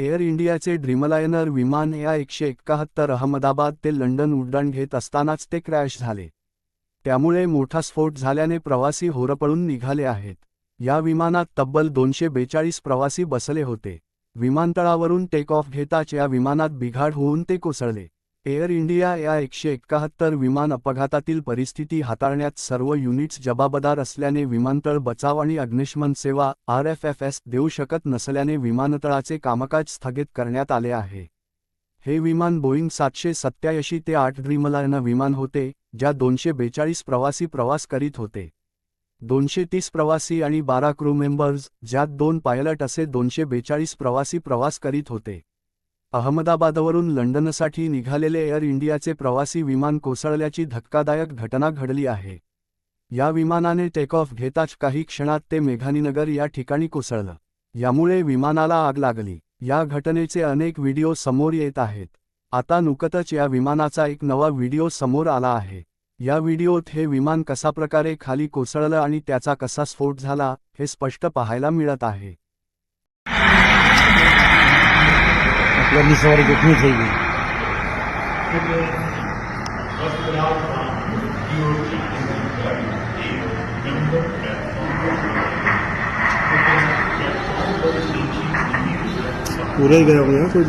Air इंडियाचे ड्रीमलायनर विमान या एकशे एकाहत्तर अहमदाबाद ते लंडन उड्डाण घेत असतानाच ते क्रॅश झाले. त्यामुळे मोठा स्फोट झाल्याने प्रवासी होरपळून निघाले आहेत. या विमानात तब्बल दोनशे बेचाळीस प्रवासी बसले होते. विमानतळावरून टेक ऑफ घेताच या विमानात बिघाड होऊन ते कोसळले. एअर इंडिया या एकशे एक्काहत्तर विमान अपघातातील परिस्थिती हाताळण्यात सर्व युनिट्स जबाबदार असल्याने विमानतळ बचाव आणि अग्निशमन सेवा आर एफ एफ एस देऊ शकत नसल्याने विमानतळाचे कामकाज स्थगित करण्यात आले आहे. हे विमान बोईंग सातशे सत्याऐंशी ते आठ ड्रीमलायना विमान होते ज्या दोनशे बेचाळीस प्रवासी प्रवास करीत होते. दोनशे तीस प्रवासी आणि बारा क्रू मेंबर्स ज्यात दोन पायलट असे दोनशे बेचाळीस प्रवासी प्रवास करीत होते. अहमदाबादवरून लंडनसाठी निघालेले एअर इंडियाचे प्रवासी विमान कोसळल्याची धक्कादायक घटना घडली आहे. या विमानाने टेक ऑफ घेताच काही क्षणात ते मेघानीनगर या ठिकाणी कोसळलं. यामुळे विमानाला आग लागली. या घटनेचे अनेक व्हिडिओ समोर येत आहेत. आता नुकतच या विमानाचा एक नवा व्हिडिओ समोर आला आहे. या व्हिडिओत हे विमान कशाप्रकारे खाली कोसळलं आणि त्याचा कसा स्फोट झाला हे स्पष्ट पाहायला मिळत आहे. सवारी कितनी चाहिए पूरा ही गया होगा कोई